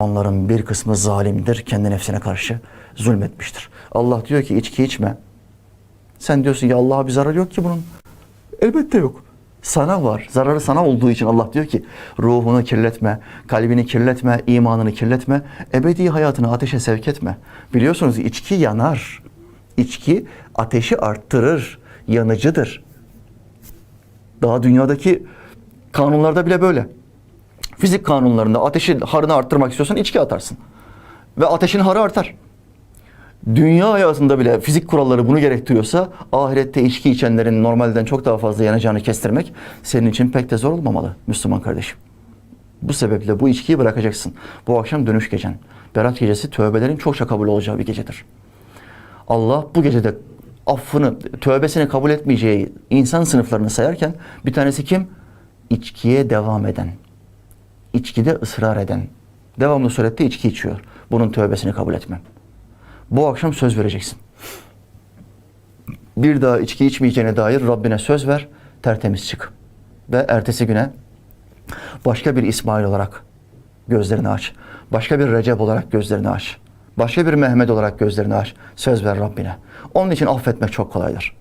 Onların bir kısmı zalimdir, kendi nefsine karşı zulmetmiştir. Allah diyor ki içki içme. Sen diyorsun ya Allah'a bir zarar yok ki bunun. Elbette yok. Sana var. Zararı sana olduğu için Allah diyor ki ruhunu kirletme, kalbini kirletme, imanını kirletme, ebedi hayatını ateşe sevk etme. Biliyorsunuz içki yanar. İçki ateşi arttırır, yanıcıdır. Daha dünyadaki kanunlarda bile böyle. Fizik kanunlarında ateşin harını arttırmak istiyorsan içki atarsın. Ve ateşin harı artar. Dünya hayatında bile fizik kuralları bunu gerektiriyorsa ahirette içki içenlerin normalden çok daha fazla yanacağını kestirmek senin için pek de zor olmamalı Müslüman kardeşim. Bu sebeple bu içkiyi bırakacaksın. Bu akşam dönüş gecen. Berat gecesi tövbelerin çokça kabul olacağı bir gecedir. Allah bu gecede affını, tövbesini kabul etmeyeceği insan sınıflarını sayarken bir tanesi kim? İçkiye devam eden. İçkide ısrar eden. Devamlı surette içki içiyor. Bunun tövbesini kabul etmem. Bu akşam söz vereceksin. Bir daha içki içmeyeceğine dair Rabbine söz ver, tertemiz çık. Ve ertesi güne başka bir İsmail olarak gözlerini aç. Başka bir Recep olarak gözlerini aç. Başka bir Mehmet olarak gözlerini aç. Söz ver Rabbine. Onun için affetmek çok kolaydır.